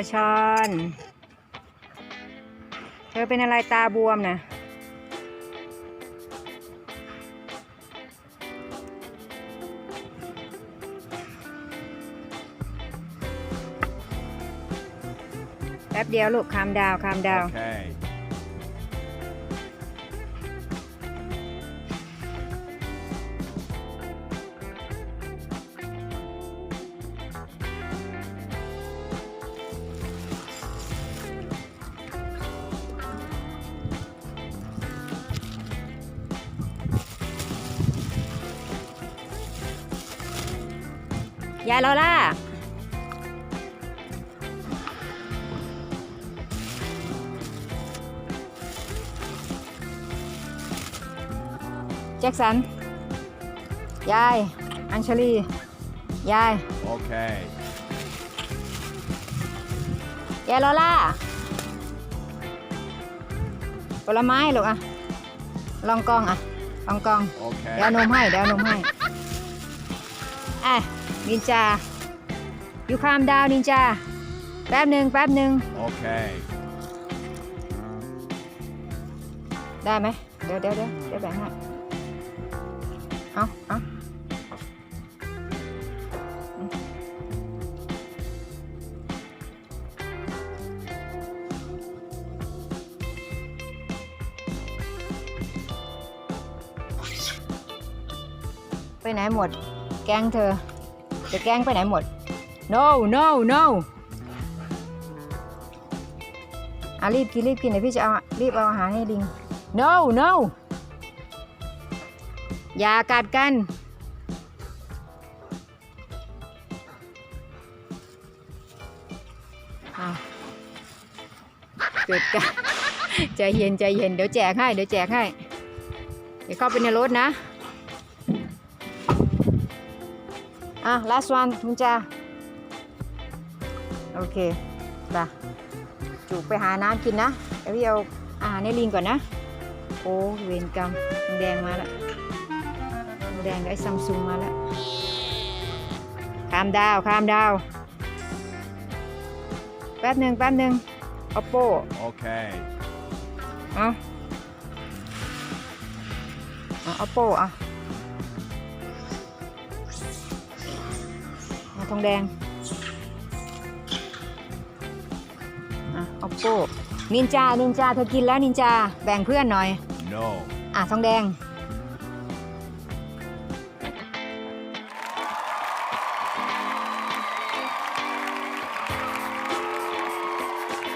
อรชรเธอเป็นอะไรตาบวมนะแป๊บเดียวลูกคามดาวคามดาว Okay. ยายลอล่าแจ็คสัน ยาย อัญชลี ยาย Okay. ยายลอล่า ผลไม้ลูกอะลองกองอะลองกอง เดี๋ยวเอา Okay. นมให้ เดี๋ยวเอานมให้อะ นินจา อยู่คามดาวนินจา แป๊บหนึ่งแป๊บหนึ่ง Okay. ได้ไหมเดี๋ยวเดี๋ยวเดี๋ยวเดี๋ยวแบ่งให้เอาเอาอืมไปไหนหมด แกงเธอ จะแกล้งไปไหนหมด no no no อะรีบกินรีบกินเดี๋ยวพี่จะเอารีบเอาอาหารให้ลิง no no อย่ากัดกัน เกิดกันใจเย็นใจเย็นเดี๋ยวแจกให้ เดี๋ยวแจกให้ เดี๋ยวเข้าไปในรถนะ อะ last one คุณจาโอเคไปจูบไปหาน้ำกินนะเดี๋ยวพี่เอาอาหารให้ลิงก่อนนะ โอ้เวรกรรมน้ำแดงมาแล้วน้ำแดงกับไอ้ซัมซุงมาแล้วคามดาวคามดาว แป๊บหนึ่งแป๊บหนึ่ง oppo Okay. เอาเอา oppo อะ ทองแดงอะ oppo นินจานินจาเธอกินแล้วนินจาแบ่งเพื่อนหน่อย No. อะทองแดงโ